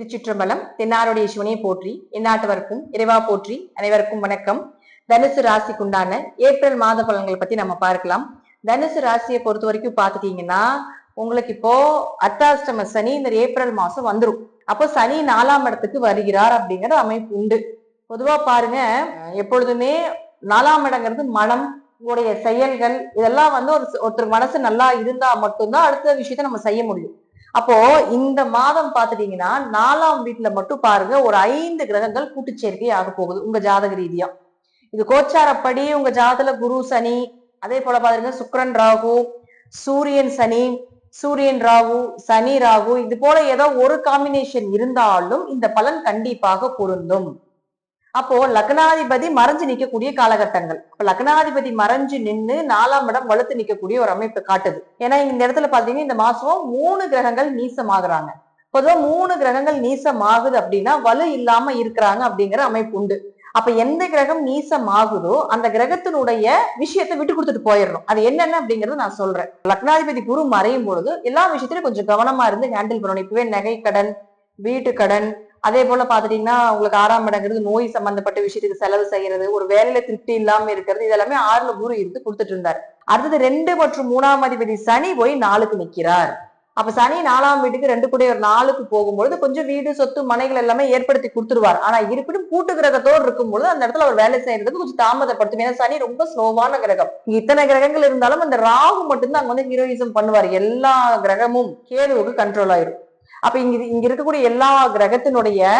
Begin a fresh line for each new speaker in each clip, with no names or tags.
திருச்சிற்றம்பலம் தென்னாருடைய சிவனை போற்றி எந்நாட்டவருக்கும் இறைவா போற்றி அனைவருக்கும் வணக்கம். தனுசு ராசிக்குண்டான ஏப்ரல் மாத பலன்களை பத்தி நம்ம பார்க்கலாம். தனுசு ராசியை பொறுத்த வரைக்கும் பாத்துட்டீங்கன்னா உங்களுக்கு இப்போ அர்த்தாஷ்டம சனி இந்த ஏப்ரல் மாசம் வந்துடும் அப்போ சனி நாலாம் இடத்துக்கு வருகிறார் அப்படிங்கிற அமைப்பு உண்டு. பொதுவா பாருங்க எப்பொழுதுமே நாலாம் இடங்கிறது மனம் உங்களுடைய செயல்கள் இதெல்லாம் வந்து ஒரு ஒருத்தர் மனசு நல்லா இருந்தா மட்டும்தான் அடுத்த விஷயத்த நம்ம செய்ய முடியும். அப்போ இந்த மாதம் பாத்துட்டீங்கன்னா நாலாம் வீட்டுல மட்டும் பாருங்க ஒரு ஐந்து கிரகங்கள் கூட்டுச்சேர்க்கை ஆக போகுது உங்க ஜாதக ரீதியா. இது கோச்சாரப்படி உங்க ஜாதகத்துல குரு சனி அதே போல பாருங்க சுக்கிரன் ராகு சூரியன் சனி சூரியன் ராகு சனி ராகு இது போல ஏதோ ஒரு காம்பினேஷன் இருந்தாலும் இந்த பலன் கண்டிப்பாக பொருந்தும். அப்போ லக்னாதிபதி மறைஞ்சு நிக்கக்கூடிய காலகட்டங்கள். இப்ப லக்னாதிபதி மறைஞ்சு நின்று நாலாம் இடம் வலுத்து நிக்கக்கூடிய ஒரு அமைப்பு காட்டுது. ஏன்னா இந்த இடத்துல பாத்தீங்கன்னா இந்த மாசம் மூணு கிரகங்கள் நீசமாகறாங்க. பொதுவா மூணு கிரகங்கள் நீசமாகுது அப்படின்னா வலு இல்லாம இருக்கிறாங்க அப்படிங்கிற அமைப்பு உண்டு. அப்ப எந்த கிரகம் நீசமாகுதோ அந்த கிரகத்தினுடைய விஷயத்தை விட்டு கொடுத்துட்டு போயிடணும். அது என்னென்ன அப்படிங்கறத நான் சொல்றேன். லக்னாதிபதி குரு மறையும் பொழுது எல்லா விஷயத்திலும் கொஞ்சம் கவனமா இருந்து ஹேண்டில் பண்ணணும். இப்பவே நகை கடன் வீட்டு கடன் அதே போல பாத்துட்டீங்கன்னா உங்களுக்கு ஆறாம் இடங்கிறது நோய் சம்பந்தப்பட்ட விஷயத்துக்கு செலவு செய்யறது ஒரு வேலையில திருப்தி இல்லாம இருக்கிறது இதெல்லாமே ஆறுல குரு இருந்து கொடுத்துட்டு இருந்தார். அடுத்தது ரெண்டு மற்றும் மூணாம் அதிபதி சனி போய் நாலுக்கு நிக்கிறார். அப்ப சனி நாலாம் வீட்டுக்கு ரெண்டு கூட ஒரு நாளுக்கு போகும்பொழுது கொஞ்சம் வீடு சொத்து மனைகள் எல்லாமே ஏற்படுத்தி கொடுத்துருவார். ஆனா இருப்பினும் கூட்டு கிரகத்தோடு இருக்கும்பொழுது அந்த இடத்துல அவர் வேலை செய்யறது கொஞ்சம் தாமதப்படுத்தும். ஏன்னா சனி ரொம்ப ஸ்லோவான கிரகம். இத்தனை கிரகங்கள் இருந்தாலும் அந்த ராகு மட்டும்தான் அங்க வந்து ஹீரோயிசம் பண்ணுவார். எல்லா கிரகமும் கேதுவுக்கு கண்ட்ரோல் ஆயிரும். அப்ப இங்க இங்க இருக்கக்கூடிய எல்லா கிரகத்தினுடைய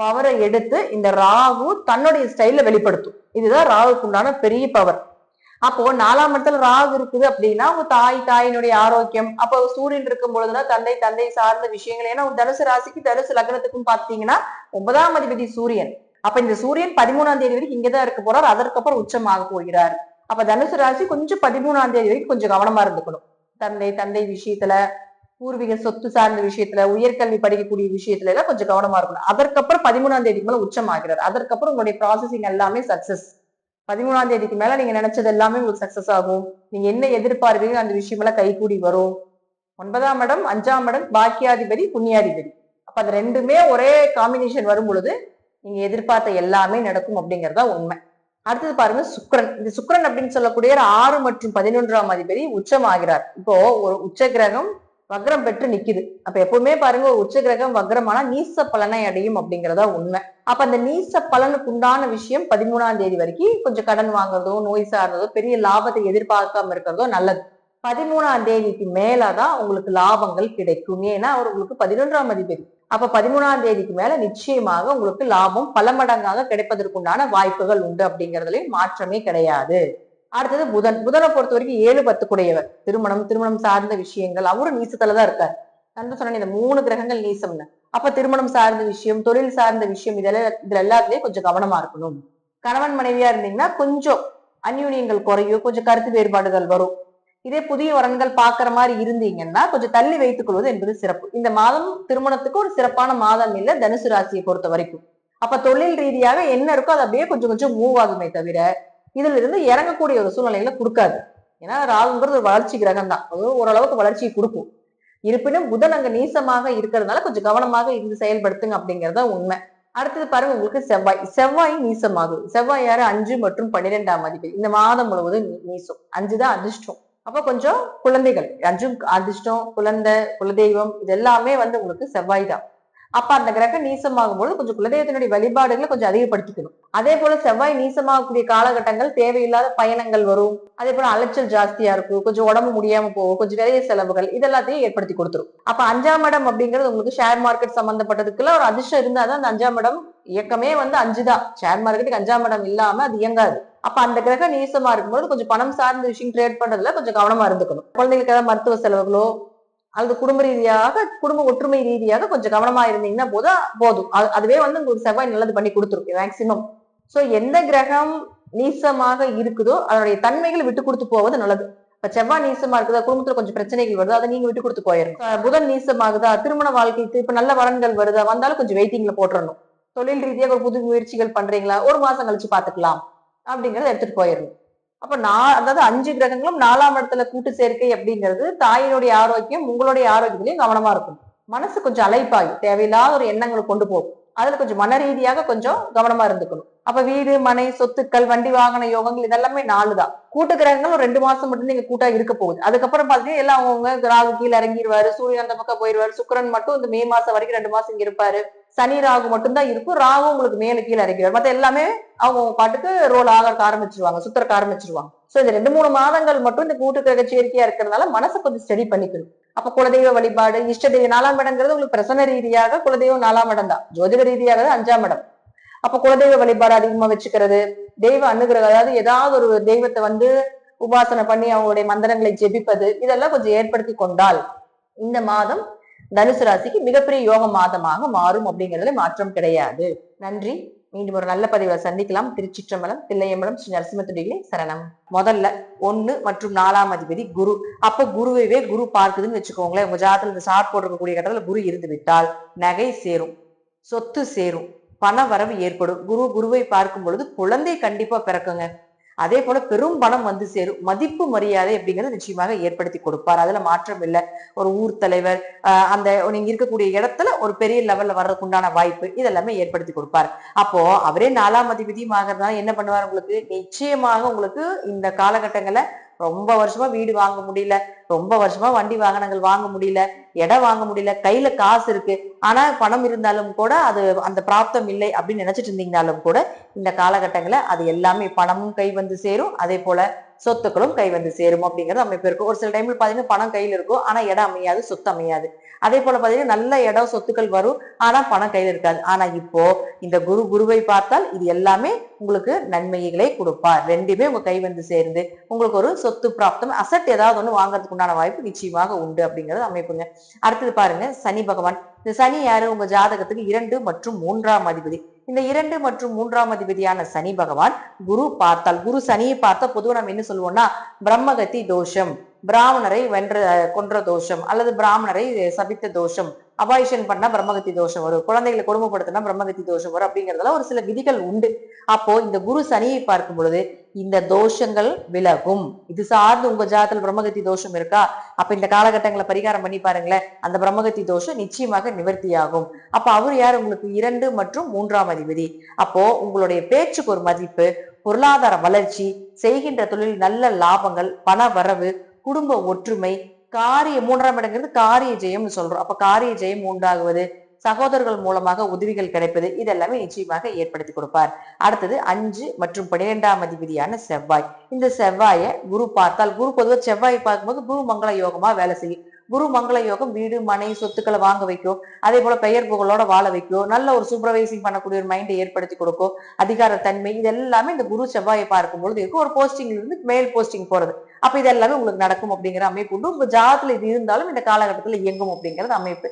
பவரை எடுத்து இந்த ராகு தன்னுடைய ஸ்டைல வெளிப்படுத்தும். இதுதான் ராகுக்கு உண்டான பெரிய பவர் அப்போ நாலாம் இடத்துல ராகு இருக்குது அப்படின்னா உங்க தாய் தாயினுடைய ஆரோக்கியம் அப்போ சூரியன் இருக்கும் பொழுதுதான் தந்தை தந்தை சார்ந்த விஷயங்கள். ஏன்னா தனுசு ராசிக்கு தனுசு லக்னத்துக்கும் பாத்தீங்கன்னா ஒன்பதாம் அதிபதி சூரியன். அப்ப இந்த சூரியன் பதிமூணாம் தேதி வரைக்கும் இங்கதான் இருக்க போறார். அதற்கப்புறம் உச்சமாக போகிறார். அப்ப தனுசு ராசி கொஞ்சம் பதிமூணாம் தேதி வரைக்கும் கொஞ்சம் கவனமா இருந்துக்கணும். தந்தை தந்தை விஷயத்துல பூர்வீக சொத்து சார்ந்த விஷயத்துல உயர்கல்வி படிக்கக்கூடிய விஷயத்துல எல்லாம் கொஞ்சம் கவனமா இருக்கணும். அதற்கப்புறம் பதிமூணாம் தேதிக்கு மேல உச்சம் ஆகிறார் அதற்கப்புறம் உங்களுடைய ப்ராசஸிங் எல்லாமே சக்சஸ் பதிமூணாம் தேதிக்கு மேல நீங்க நினைச்சது எல்லாமே உங்களுக்கு சக்சஸ் ஆகும். நீங்க என்ன எதிர்பார்க்கிறீங்க அந்த விஷயமெல்லாம் கைகூடி வரும். ஒன்பதாம் இடம் அஞ்சாம் இடம் பாக்கியாதிபதி புண்ணியாதிபதி. அப்ப அது ரெண்டுமே ஒரே காம்பினேஷன் வரும் பொழுது நீங்க எதிர்பார்த்த எல்லாமே நடக்கும் அப்படிங்கறதா உண்மை. அடுத்தது பாருங்க சுக்ரன் இந்த சுக்ரன் அப்படின்னு சொல்லக்கூடிய ஆறு மற்றும் பதினொன்றாம் அதிபதி உச்சம் ஆகிறார் இப்போ ஒரு உச்ச கிரகம் வக்ரம் பெற்று நிக்குது. அப்ப எப்பவுமே பாருங்க ஒரு உச்ச கிரகம் வக்ரமானா நீச பலனை அடையும் அப்படிங்கறதா உண்மை. அப்ப அந்த நீச பலனுக்கு உண்டான விஷயம் பதிமூணாம் தேதி வரைக்கும் கொஞ்சம் கடன் வாங்குறதோ நோய் சார்ந்ததோ பெரிய லாபத்தை எதிர்பார்க்காம இருக்கிறதோ நல்லது. பதிமூணாம் தேதிக்கு மேலதான் உங்களுக்கு லாபங்கள் கிடைக்கும். ஏன்னா அவர் உங்களுக்கு பதினொன்றாம் அதிபதி. அப்ப பதிமூணாம் தேதிக்கு மேல நிச்சயமாக உங்களுக்கு லாபம் பல மடங்காக கிடைப்பதற்குண்டான வாய்ப்புகள் உண்டு அப்படிங்கறதுலயும் மாற்றமே கிடையாது. அடுத்தது புதன். புதனை பொறுத்த வரைக்கும் ஏழு பத்து குடையவர் திருமணம் திருமணம் சார்ந்த விஷயங்கள். அவரும் நீசத்துலதான் இருக்கார். நான் சொன்னேன் இந்த மூணு கிரகங்கள் நீசம்னு. அப்ப திருமணம் சார்ந்த விஷயம் தொழில் சார்ந்த விஷயம் இதெல்லாம் இதுல எல்லாத்துலயும் கொஞ்சம் கவனமா இருக்கணும். கணவன் மனைவியா இருந்தீங்கன்னா கொஞ்சம் அந்யூனியங்கள் குறையும். கொஞ்சம் கருத்து வேறுபாடுகள் வரும். இதே புதிய வரன்கள் பாக்குற மாதிரி இருந்தீங்கன்னா கொஞ்சம் தள்ளி வைத்துக் கொள்வது என்பது சிறப்பு. இந்த மாதம் திருமணத்துக்கு ஒரு சிறப்பான மாதம் இல்ல தனுசு ராசியை பொறுத்த வரைக்கும் அப்ப தொழில் ரீதியாக என்ன இருக்கோ அது அப்படியே கொஞ்சம் கொஞ்சம் மூவ் ஆகுமே தவிர இதுல இருந்து இறங்கக்கூடிய ஒரு சூழ்நிலைகளை கொடுக்காது. ஏன்னா ராகுங்கிறது ஒரு வளர்ச்சி கிரகம் தான் அது ஓரளவுக்கு வளர்ச்சியை கொடுக்கும். இருப்பினும் புதன் அங்க நீசமாக இருக்கிறதுனால கொஞ்சம் கவனமாக இருந்து செயல்படுத்துங்க அப்படிங்கறத உண்மை. அடுத்தது பாருங்க உங்களுக்கு செவ்வாய். செவ்வாய் நீசமாகுது. செவ்வாய் யாரு? அஞ்சு மற்றும் பன்னிரெண்டாம் அதிபதி. இந்த மாதம் முழுவதும் நீசம். அஞ்சு தான் அதிர்ஷ்டம். அப்ப கொஞ்சம் குழந்தைகள். அஞ்சு அதிர்ஷ்டம் குழந்தை குலதெய்வம் இது எல்லாமே வந்து உங்களுக்கு செவ்வாய் தான். அப்ப அந்த கிரகம் நீசமாகும் பொழுது கொஞ்சம் குலதெய்வத்தினுடைய வழிபாடுகளை கொஞ்சம் அதிகப்படுத்திக்கணும். அதே போல செவ்வாய் நீசமாகக்கூடிய காலகட்டங்கள் தேவையில்லாத பயணங்கள் வரும். அதே போல அலைச்சல் ஜாஸ்தியா இருக்கும் கொஞ்சம் உடம்பு முடியாம போகும். கொஞ்சம் விரைய செலவுகள் இதெல்லாத்தையும் ஏற்படுத்தி கொடுத்துரும். அப்ப அஞ்சாம் இடம் அப்படிங்கிறது உங்களுக்கு ஷேர் மார்க்கெட் சம்பந்தப்பட்டதுக்குள்ள ஒரு அதிர்ஷ்டம் இருந்தாதான் அந்த அஞ்சாம் இடம் இயக்கமே வந்து அஞ்சு தான் ஷேர் மார்க்கெட்டுக்கு அஞ்சாம் இடம் இல்லாம அது இயங்காது. அப்ப அந்த கிரகம் நீசமா இருக்கும்போது கொஞ்சம் பணம் சார்ந்த விஷயம் ட்ரேட் பண்றதுல கொஞ்சம் கவனமா இருந்துக்கணும். குழந்தைகளுக்கு ஏதாவது மருத்துவ செலவுகளோ அல்லது குடும்ப ரீதியாக குடும்ப ஒற்றுமை ரீதியாக கொஞ்சம் கவனமா இருந்தீங்கன்னா போதும் போதும். அது- அதுவே வந்து உங்களுக்கு செவ்வாய் நல்லது பண்ணி கொடுத்துருக்கு மேக்சிமம் சோ எந்த கிரகம் நீசமாக இருக்குதோ அதனுடைய தன்மைகளை விட்டு கொடுத்து போவது நல்லது. இப்ப செவ்வாய் நீசமா இருக்குதா குடும்பத்துல கொஞ்சம் பிரச்சனைகள் வருதா அதை நீங்க விட்டு கொடுத்து போயிடும் புதன் நீசமாகுதா திருமண வாழ்க்கைக்கு இப்ப நல்ல வரன்கள் வருதா வந்தாலும் கொஞ்சம் வெயிட்டிங்ல போட்டுறணும். தொழில் ரீதியாக ஒரு புது முயற்சிகள் பண்றீங்களா ஒரு மாசம் கழிச்சு பாத்துக்கலாம் அப்படிங்கறத எடுத்துட்டு போயிடணும். அப்ப நான் அதாவது அஞ்சு கிரகங்களும் நாலாம் இடத்துல கூட்டு சேர்க்கை அப்படிங்கிறது தாயினுடைய ஆரோக்கியம் உங்களுடைய ஆரோக்கியத்திலையும் கவனமா இருக்கும் மனசு கொஞ்சம் அலைப்பாயும் தேவையில்லாத ஒரு எண்ணங்களை கொண்டு போகும். அதுல கொஞ்சம் மன ரீதியாக கொஞ்சம் கவனமா இருந்துக்கணும். அப்ப வீடு மனை சொத்துக்கள் வண்டி வாகன யோகங்கள் இதெல்லாமே நாலு தான் கூட்டு கிரகங்கள் ஒரு ரெண்டு மாசம் மட்டும் நீங்க கூட்டா இருக்க போகுது. அதுக்கப்புறம் பாத்தீங்கன்னா எல்லாம் அவங்க ராகு கீழே இறங்கிடுவாரு சூரியன் அந்த பக்கம் போயிடுவாரு சுக்கிரன் மட்டும் இந்த மே மாசம் வரைக்கும் ரெண்டு மாசம் இங்க இருப்பாரு. சனி ராகு மட்டும்தான் இருக்கும். ராகு உங்களுக்கு மேல கீழே இறங்கிடுவார் மத்த எல்லாமே அவங்க பாட்டுக்கு ரோல் ஆக ஆரம்பிச்சிருவாங்க சுத்தரக்க ஆரம்பிச்சிருவாங்க. சோ இந்த ரெண்டு மூணு மாதங்கள் மட்டும் இந்த கூட்டு கிரக சேர்க்கையா இருக்கிறதுனால மனசை கொஞ்சம் ஸ்டடி பண்ணிக்கணும். அப்ப குலதெய்வ வழிபாடு இஷ்ட தெய்வ நாலாம் இடங்கிறது உங்களுக்கு பிரசன ரீதியாக குலதெய்வம் நாலாம் இடம் தான் ஜோதிட ரீதியாக அஞ்சாம் இடம். அப்ப குலதெய்வ வழிபாடு அதிகமா வச்சுக்கிறது தெய்வ அனுகிரகம் அதாவது ஏதாவது ஒரு தெய்வத்தை வந்து உபாசனை பண்ணி அவங்களுடைய மந்திரங்களை ஜெபிப்பது இதெல்லாம் கொஞ்சம் ஏற்படுத்தி கொண்டால் இந்த மாதம் தனுசு ராசிக்கு மிகப்பெரிய யோக மாதமாக மாறும் அப்படிங்கிறதுல மாற்றம் கிடையாது. நன்றி. மீண்டும் ஒரு நல்ல பதிவை சந்திக்கலாம். திருச்சிற்றம்பலம் தில்லையம்பலம் ஸ்ரீ நரசிம்மத்துடிகளே சரணம். முதல்ல ஒன்னு மற்றும் நாலாம் அதிபதி குரு. அப்ப குருவைவே குரு பார்க்குதுன்னு வச்சுக்கோங்களேன். உங்க ஜாதத்துல இந்த சார் போட்டிருக்கக்கூடிய கட்டத்துல குரு இருந்து விட்டால் நகை சேரும் சொத்து சேரும் பண வரவு ஏற்படும். குரு குருவை பார்க்கும் பொழுது குழந்தை கண்டிப்பா பிறக்குங்க. அதே போல பெரும் பணம் வந்து சேரும். மதிப்பு மரியாதை அப்படிங்கறது நிச்சயமாக ஏற்படுத்தி கொடுப்பார். அதுல மாற்றம் இல்லை. ஒரு ஊர் தலைவர் ஆஹ் அந்த நீங்க இருக்கக்கூடிய இடத்துல ஒரு பெரிய லெவல்ல வர்றதுக்கு உண்டான வாய்ப்பு இதெல்லாமே ஏற்படுத்தி கொடுப்பார். அப்போ அவரே நாலாம் அதிபதியும் ஆகிறதுனால என்ன பண்ணுவார் உங்களுக்கு? நிச்சயமாக உங்களுக்கு இந்த காலகட்டங்களை ரொம்ப வருஷமா வீடு வாங்க முடியல ரொம்ப வருஷமா வண்டி வாகனங்கள் வாங்க முடியல இடம் வாங்க முடியல கையில காசு இருக்கு. ஆனா பணம் இருந்தாலும் கூட அது அந்த பிராப்தம் இல்லை அப்படின்னு நினைச்சிட்டு இருந்தீங்கனாலும் கூட இந்த காலகட்டங்களை அது எல்லாமே பணமும் கை வந்து சேரும். அதே போல சொத்துக்களும் கை வந்து சேரும் அப்படிங்கிறது அமைப்பு இருக்கும் ஒரு சில டைம்ல பாத்தீங்கன்னா பணம் கையில் இருக்கும். ஆனா இடம் அமையாது சொத்து அமையாது. அதே போல பாத்தீங்கன்னா நல்ல இடம் சொத்துக்கள் வரும். ஆனா பணம் கையில் இருக்காது. ஆனா இப்போ இந்த குரு குருவை பார்த்தால் இது எல்லாமே உங்களுக்கு நன்மைகளை கொடுப்பார். ரெண்டுமே உங்க கை வந்து சேர்ந்து உங்களுக்கு ஒரு சொத்து பிராப்தம் அசட் ஏதாவது ஒன்று வாங்குறதுக்கு உண்டான வாய்ப்பு நிச்சயமாக உண்டு அப்படிங்கிறது அமைப்புங்க. அடுத்தது பாருங்க சனி பகவான் இந்த சனி யாரு உங்க ஜாதகத்துக்கு இரண்டு மற்றும் மூன்றாம் அதிபதி. இந்த இரண்டு மற்றும் மூன்றாம் அதிபதியான சனி பகவான் குரு பார்த்தால் குரு சனியை பார்த்தா பொதுவாக நம்ம என்ன சொல்லுவோம்னா பிரம்மகத்தி தோஷம் பிராமணரை வென்ற கொன்ற தோஷம் அல்லது பிராமணரை சபித்த தோஷம் அபாயிஷன் பண்ணா பிரம்மகத்தி தோஷம் வரும். குழந்தைகளை கொடுமைப்படுத்தினா பிரம்மகத்தி தோஷம் வரும் அப்படிங்கறதுல ஒரு சில விதிகள் உண்டு. அப்போ இந்த குரு சனியை பார்க்கும் பொழுது இந்த தோஷங்கள் விலகும். இது சார்ந்து உங்க ஜாதத்தில் பிரம்மகத்தி தோஷம் இருக்கா? அப்ப இந்த காலகட்டங்களை பரிகாரம் பண்ணி பாருங்களேன். அந்த பிரம்மகத்தி தோஷம் நிச்சயமாக நிவர்த்தியாகும். அப்ப அவர் யார்? உங்களுக்கு இரண்டு மற்றும் மூன்றாம் அதிபதி. அப்போ உங்களுடைய பேச்சுக்கு ஒரு மதிப்பு பொருளாதார வளர்ச்சி செய்கின்ற தொழில் நல்ல லாபங்கள் பண வரவு குடும்ப ஒற்றுமை காரிய மூன்றாம் இடங்கிறது காரிய ஜெயம்னு சொல்றோம். அப்ப காரிய ஜெயம் உண்டாகுவது சகோதரர்கள் மூலமாக உதவிகள் கிடைப்பது இதெல்லாமே நிச்சயமாக ஏற்படுத்தி கொடுப்பார். அடுத்தது அஞ்சு மற்றும் பன்னிரெண்டாம் அதிபதியான செவ்வாய். இந்த செவ்வாயை குரு பார்த்தால் குரு பொதுவாக செவ்வாய் பார்க்கும்போது குரு மங்கள யோகமா வேலை செய்யும். குரு மங்கள யோகம் வீடு மனை சொத்துக்களை வாங்க வைக்கும். அதே போல பெயர் புகழோட வாழ வைக்கும். நல்ல ஒரு சூப்பர்வைசிங் பண்ணக்கூடிய ஒரு மைண்டை ஏற்படுத்தி கொடுக்கும். அதிகார தன்மை இது எல்லாமே இந்த குரு செவ்வாயை பார்க்கும் பொழுது இருக்கும் ஒரு போஸ்டிங்ல இருந்து மேல் போஸ்டிங் போறது. அப்ப இது எல்லாமே உங்களுக்கு நடக்கும் அப்படிங்கிற அமைப்பு உண்டு. உங்க ஜாதத்துல இது இருந்தாலும் இந்த காலகட்டத்துல இயங்கும் அப்படிங்கிறது அமைப்பு.